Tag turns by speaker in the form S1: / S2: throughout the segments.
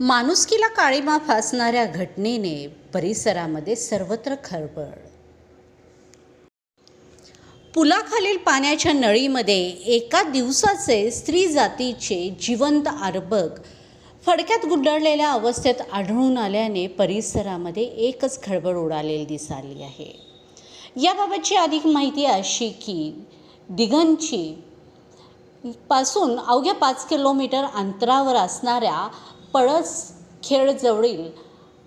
S1: माणुसकीला काळीमा फासणाऱ्या घटनेने परिसरामध्ये सर्वत्र खळबळ. पुलाखालील पाण्याच्या नळीमध्ये एका दिवसाचे स्त्री जातीचे जिवंत आरबक फडक्यात गुंडाळलेल्या अवस्थेत आढळून आल्याने परिसरामध्ये एकच खळबळ उडालेली दिसाली आहे. याबाबतची अधिक माहिती अशी की दिगंची पासून अवघ्या पाच किलोमीटर अंतरावर असणाऱ्या पळस खेळजवळील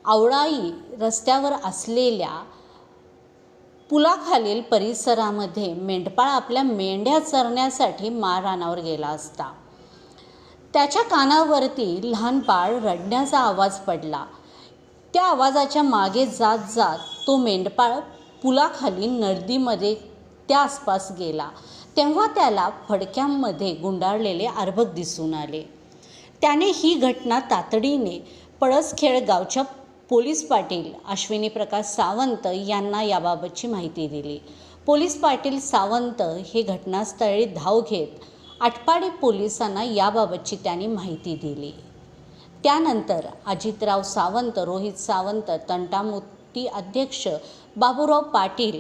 S1: आवळाई रस्त्यावर असलेल्या पुलाखालील परिसरामध्ये मेंढपाळ आपल्या मेंढ्या चरण्यासाठी माररानावर गेला असता. त्याच्या कानावरती लहान बाळ रडण्याचा आवाज पडला. त्या आवाजाच्या मागे जात जात तो मेंढपाळ पुलाखाली नदीमध्ये त्या आसपास गेला. तेव्हा त्याला फडक्यांमध्ये गुंडाळलेले अर्भक दिसून आले. त्याने ही घटना तातडीने पळसखेड गावच्या पोलीस पाटील अश्विनी प्रकाश सावंत यांना याबाबतची माहिती दिली. पोलीस पाटील सावंत हे घटनास्थळी धाव घेत आटपाडी पोलिसांना याबाबतची त्यांनी माहिती दिली. त्यानंतर अजितराव सावंत रोहित सावंत तंटामुक्ती अध्यक्ष बाबूराव पाटील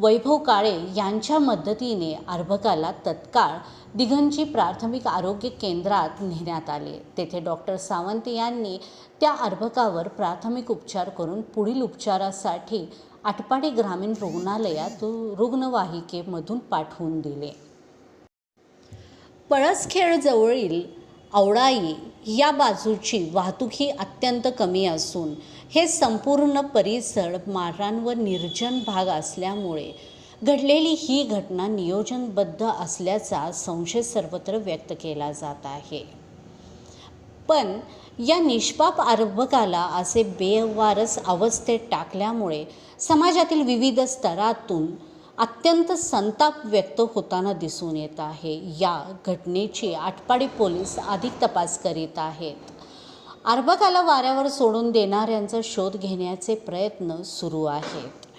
S1: वैभव काळे यांच्या मदतीने अर्भकाला तत्काळ दिघंची प्राथमिक आरोग्य केंद्रात नेण्यात आले. तेथे डॉक्टर सावंत यांनी त्या अर्भकावर प्राथमिक उपचार करून पुढील उपचारासाठी आटपाडी ग्रामीण रुग्णालयात रुग्णवाहिकेमधून पाठवून दिले. पळसखेडजवळील आवडाई या बाजूची वाहतूक ही अत्यंत कमी असून हे संपूर्ण परिसर मारान व निर्जन भाग असल्यामुळे घडलेली ही घटना नियोजनबद्ध असल्याचा संशय सर्वत्र व्यक्त केला जात आहे. पण या निष्पाप आरंभकाला असे बेवारस अवस्थेत टाकल्यामुळे समाजातील विविध स्तरातून अत्यंत संताप व्यक्त होताना दिसून येत आहे. या घटनेची आटपाडी पोलीस अधिक तपास करीत आहेत. अर्भकाला वाऱ्यावर सोडून देणाऱ्यांचा शोध घेण्याचे प्रयत्न सुरू आहेत.